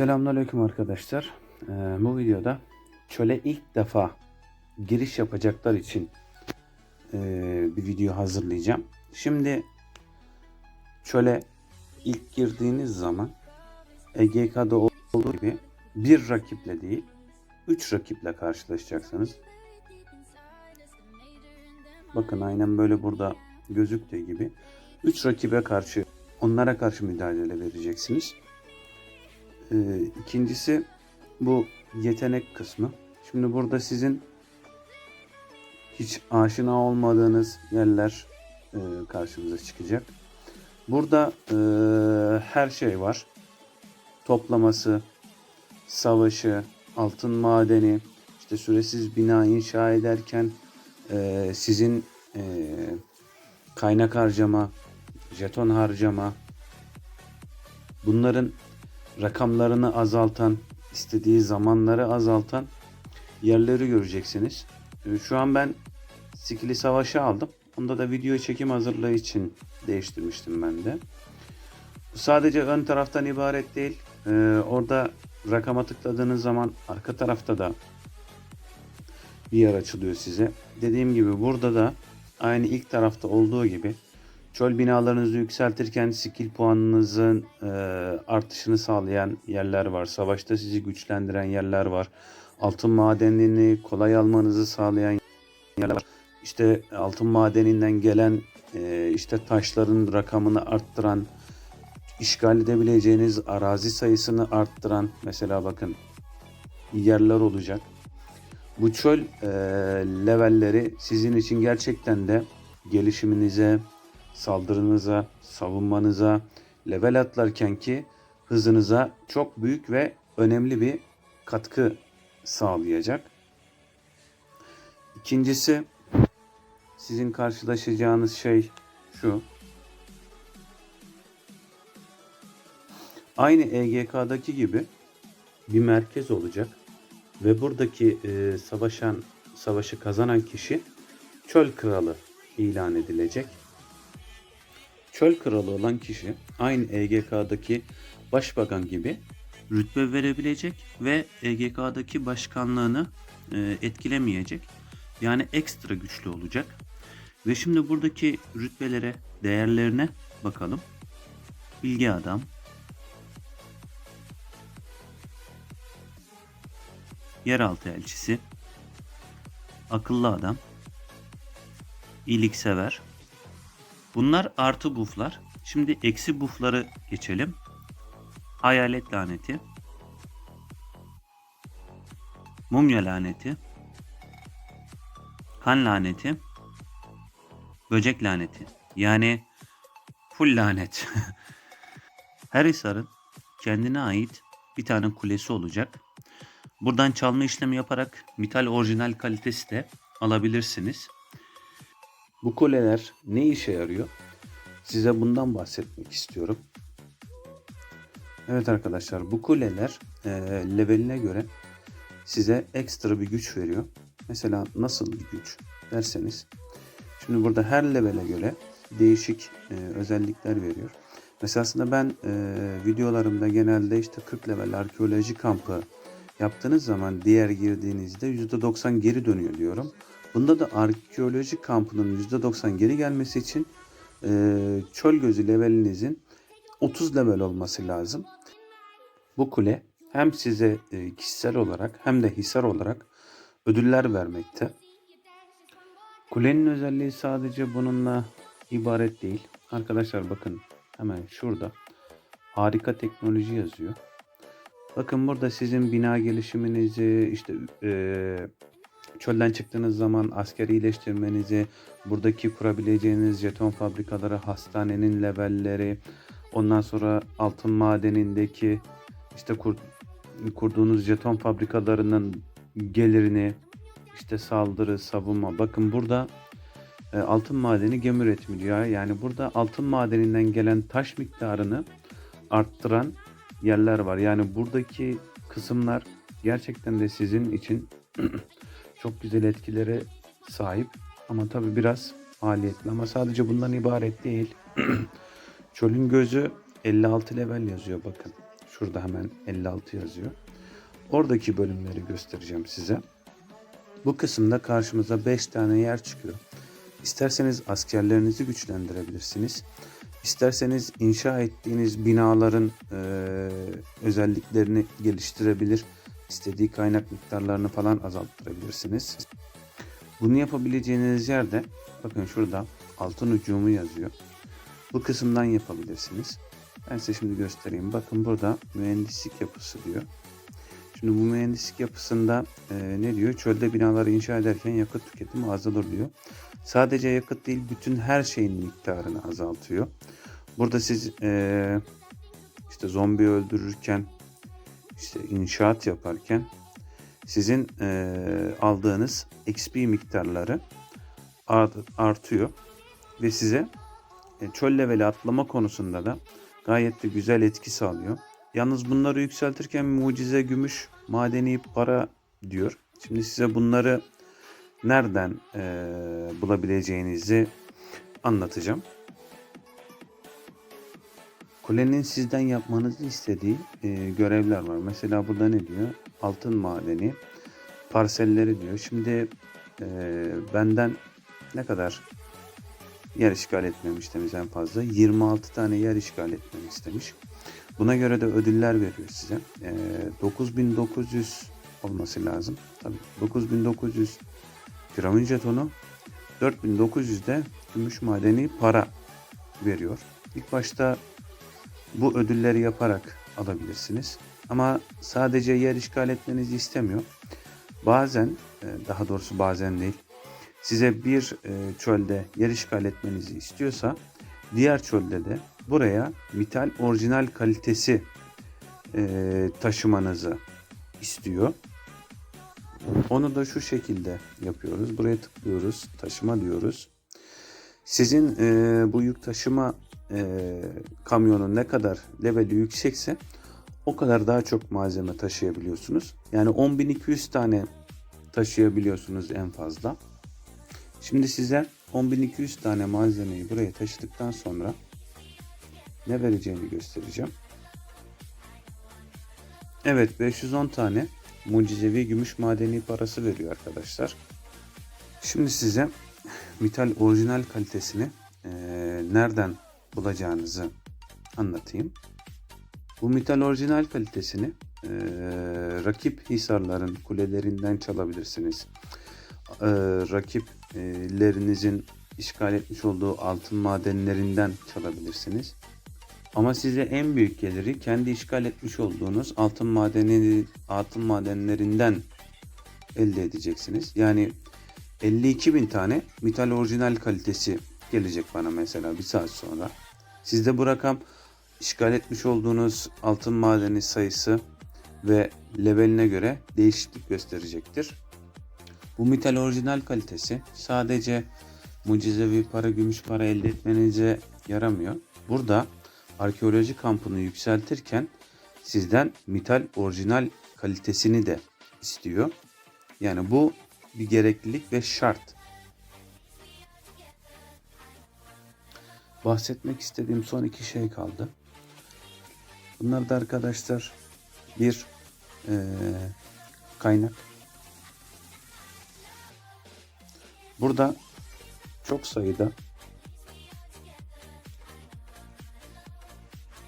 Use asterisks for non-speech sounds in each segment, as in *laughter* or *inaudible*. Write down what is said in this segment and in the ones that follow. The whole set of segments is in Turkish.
Selamünaleyküm arkadaşlar. Ee, bu videoda çöle ilk defa giriş yapacaklar için e, bir video hazırlayacağım. Şimdi çöle ilk girdiğiniz zaman EGK'da olduğu gibi bir rakiple değil, üç rakiple karşılaşacaksınız. Bakın aynen böyle burada gözüktüğü gibi üç rakibe karşı onlara karşı mücadele vereceksiniz. Ee, ikincisi bu yetenek kısmı. Şimdi burada sizin hiç aşina olmadığınız yerler e, karşınıza çıkacak. Burada e, her şey var. Toplaması, savaşı, altın madeni, işte süresiz bina inşa ederken e, sizin e, kaynak harcama, jeton harcama, bunların rakamlarını azaltan, istediği zamanları azaltan yerleri göreceksiniz. Ee, Şu an ben Skill'i savaşa aldım. Onda da video çekim hazırlığı için değiştirmiştim ben de. Bu sadece ön taraftan ibaret değil. Ee, orada rakama tıkladığınız zaman arka tarafta da bir yer açılıyor size. Dediğim gibi burada da aynı ilk tarafta olduğu gibi çöl binalarınızı yükseltirken skill puanınızın e, artışını sağlayan yerler var. Savaşta sizi güçlendiren yerler var. Altın madenini kolay almanızı sağlayan yerler var. İşte altın madeninden gelen e, işte taşların rakamını arttıran, işgal edebileceğiniz arazi sayısını arttıran mesela bakın yerler olacak. Bu çöl e, levelleri sizin için gerçekten de gelişiminize, saldırınıza, savunmanıza, level atlarken ki hızınıza çok büyük ve önemli bir katkı sağlayacak. İkincisi sizin karşılaşacağınız şey şu. Aynı EGK'daki gibi bir merkez olacak ve buradaki e, savaşan savaşı kazanan kişi çöl kralı ilan edilecek. Çöl kralı olan kişi aynı EGK'daki başbakan gibi rütbe verebilecek ve EGK'daki başkanlığını e, etkilemeyecek. Yani ekstra güçlü olacak. Ve şimdi buradaki rütbelere, değerlerine bakalım. Bilgi adam, yeraltı elçisi, akıllı adam, iyiliksever. Bunlar artı bufflar. Şimdi eksi buffları geçelim. Hayalet laneti, mumya laneti, kan laneti, böcek laneti. Yani full lanet. *laughs* Her hisarın kendine ait bir tane kulesi olacak. Buradan çalma işlemi yaparak metal orijinal kalitesi de alabilirsiniz. Bu kuleler ne işe yarıyor? Size bundan bahsetmek istiyorum. Evet arkadaşlar bu kuleler e, leveline göre size ekstra bir güç veriyor. Mesela nasıl bir güç derseniz. Şimdi burada her levele göre değişik e, özellikler veriyor. Mesela aslında ben e, videolarımda genelde işte 40 level arkeoloji kampı yaptığınız zaman diğer girdiğinizde %90 geri dönüyor diyorum. Bunda da arkeoloji kampının %90 geri gelmesi için e, çöl gözü levelinizin 30 level olması lazım. Bu kule hem size e, kişisel olarak hem de hisar olarak ödüller vermekte. Kulenin özelliği sadece bununla ibaret değil. Arkadaşlar bakın hemen şurada harika teknoloji yazıyor. Bakın burada sizin bina gelişiminizi işte e, çölden çıktığınız zaman askeri iyileştirmenizi, buradaki kurabileceğiniz jeton fabrikaları, hastanenin levelleri, ondan sonra altın madenindeki işte kur, kurduğunuz jeton fabrikalarının gelirini, işte saldırı, savunma. Bakın burada e, altın madeni gemi diyor. Yani burada altın madeninden gelen taş miktarını arttıran yerler var. Yani buradaki kısımlar gerçekten de sizin için *clears throat* çok güzel etkilere sahip. Ama tabi biraz maliyetli. Ama sadece bundan ibaret değil. *clears throat* Çölün gözü 56 level yazıyor bakın. Şurada hemen 56 yazıyor. Oradaki bölümleri göstereceğim size. Bu kısımda karşımıza 5 tane yer çıkıyor. İsterseniz askerlerinizi güçlendirebilirsiniz. İsterseniz inşa ettiğiniz binaların e, özelliklerini geliştirebilir. İstediği kaynak miktarlarını falan azalttırabilirsiniz. Bunu yapabileceğiniz yerde bakın şurada altın ucumu yazıyor. Bu kısımdan yapabilirsiniz. Ben size şimdi göstereyim. Bakın burada mühendislik yapısı diyor. Şimdi bu mühendislik yapısında e, ne diyor? Çölde binaları inşa ederken yakıt tüketimi azalır diyor. Sadece yakıt değil bütün her şeyin miktarını azaltıyor. Burada siz e, işte zombi öldürürken işte inşaat yaparken sizin e, aldığınız XP miktarları art- artıyor ve size e, çöl leveli atlama konusunda da gayet de güzel etki sağlıyor. Yalnız bunları yükseltirken mucize gümüş, madeni para diyor. Şimdi size bunları nereden e, bulabileceğinizi anlatacağım. Kulenin sizden yapmanızı istediği e, görevler var. Mesela burada ne diyor? Altın madeni, parselleri diyor. Şimdi e, benden ne kadar yer işgal etmemi istemiş en fazla? 26 tane yer işgal etmemi istemiş. Buna göre de ödüller veriyor size. E, 9900 olması lazım. Tabii 9900 piramit jetonu 4900 de gümüş madeni para veriyor. İlk başta bu ödülleri yaparak alabilirsiniz. Ama sadece yer işgal etmenizi istemiyor. Bazen, e, daha doğrusu bazen değil, size bir e, çölde yer işgal etmenizi istiyorsa diğer çölde de buraya metal orijinal kalitesi e, taşımanızı istiyor. Onu da şu şekilde yapıyoruz. Buraya tıklıyoruz, taşıma diyoruz. Sizin bu yük taşıma e, kamyonun ne kadar leveli yüksekse o kadar daha çok malzeme taşıyabiliyorsunuz. Yani 10.200 tane taşıyabiliyorsunuz en fazla. Şimdi size 10.200 tane malzemeyi buraya taşıdıktan sonra ne vereceğini göstereceğim. Evet 510 tane mucizevi gümüş madeni parası veriyor arkadaşlar. Şimdi size metal orijinal kalitesini e, nereden bulacağınızı anlatayım. Bu metal orijinal kalitesini e, rakip hisarların kulelerinden çalabilirsiniz. E, rakiplerinizin işgal etmiş olduğu altın madenlerinden çalabilirsiniz. Ama size en büyük geliri kendi işgal etmiş olduğunuz altın madeni altın madenlerinden elde edeceksiniz. Yani 52 bin tane metal orijinal kalitesi gelecek bana mesela bir saat sonra. Sizde bu rakam işgal etmiş olduğunuz altın madeni sayısı ve leveline göre değişiklik gösterecektir. Bu metal orijinal kalitesi sadece mucizevi para, gümüş para elde etmenize yaramıyor. Burada arkeoloji kampını yükseltirken sizden metal orijinal kalitesini de istiyor. Yani bu bir gereklilik ve şart. Bahsetmek istediğim son iki şey kaldı. Bunlar da arkadaşlar bir e, kaynak. Burada çok sayıda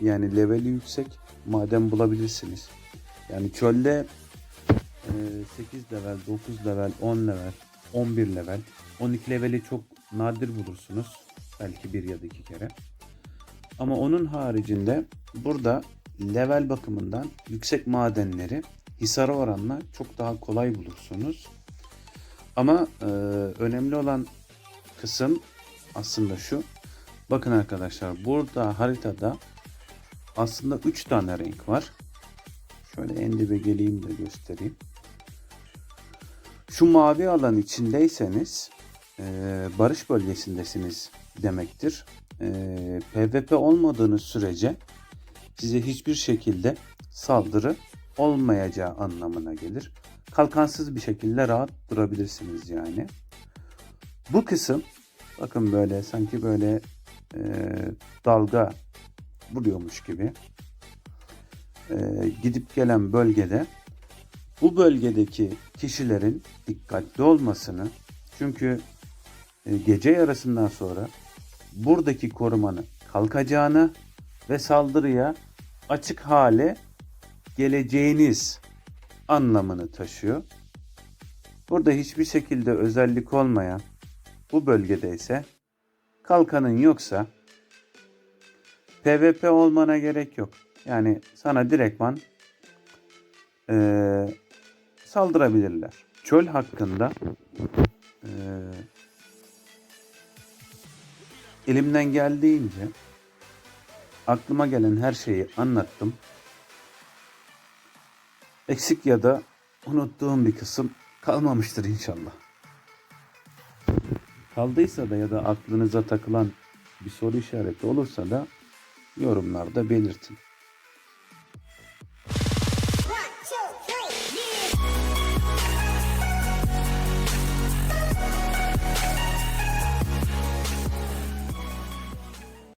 yani leveli yüksek maden bulabilirsiniz. Yani çölde e, 8 level, 9 level, 10 level, 11 level, 12 leveli çok nadir bulursunuz. Belki bir ya da iki kere. Ama onun haricinde burada level bakımından yüksek madenleri hisara oranla çok daha kolay bulursunuz. Ama e, önemli olan kısım aslında şu. Bakın arkadaşlar burada haritada aslında 3 tane renk var. Şöyle en dibe geleyim de göstereyim. Şu mavi alan içindeyseniz e, barış bölgesindesiniz demektir. E, PvP olmadığınız sürece size hiçbir şekilde saldırı olmayacağı anlamına gelir. Kalkansız bir şekilde rahat durabilirsiniz yani. Bu kısım bakın böyle sanki böyle e, dalga vuruyormuş gibi. e, gidip gelen bölgede bu bölgedeki kişilerin dikkatli olmasını çünkü gece yarısından sonra buradaki korumanın kalkacağını ve saldırıya açık hale geleceğiniz anlamını taşıyor. Burada hiçbir şekilde özellik olmayan bu bölgede ise kalkanın yoksa PvP olmana gerek yok. Yani sana direktman eee, saldırabilirler. Çöl hakkında eee, elimden geldiğince aklıma gelen her şeyi anlattım. Eksik ya da unuttuğum bir kısım kalmamıştır inşallah. Kaldıysa da ya da aklınıza takılan bir soru işareti olursa da yorumlarda belirtin.